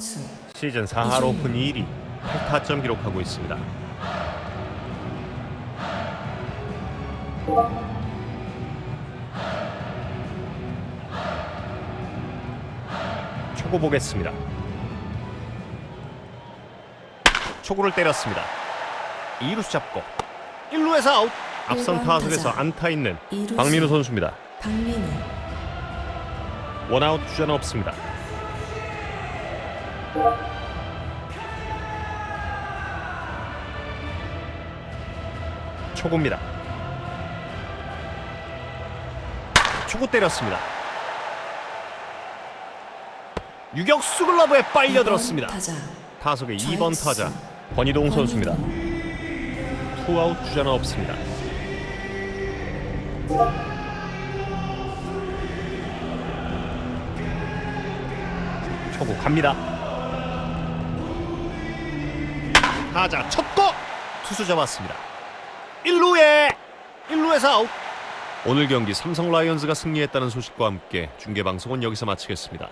수 시즌 4할 오픈 1위 8타점 기록하고 있습니다. 초구 보겠습니다. 초구를 때렸습니다. 2루수 잡고 1루에서 아웃. 앞선 타석에서. 안타 있는 이루수. 박민우 선수입니다. 박민우 원아웃 주자는 없습니다. 초구입니다. 초구 때렸습니다. 유격수 글러브에 빨려들었습니다. 타자 타석의 좌익수. 2번 타자 권희동 선수입니다. 투아웃 주자는 없습니다. 초구 갑니다. 타자 첫고 투수 잡았습니다. 1루에 1루에서 아웃. 오늘 경기 삼성 라이온즈가 승리했다는 소식과 함께 중계 방송은 여기서 마치겠습니다.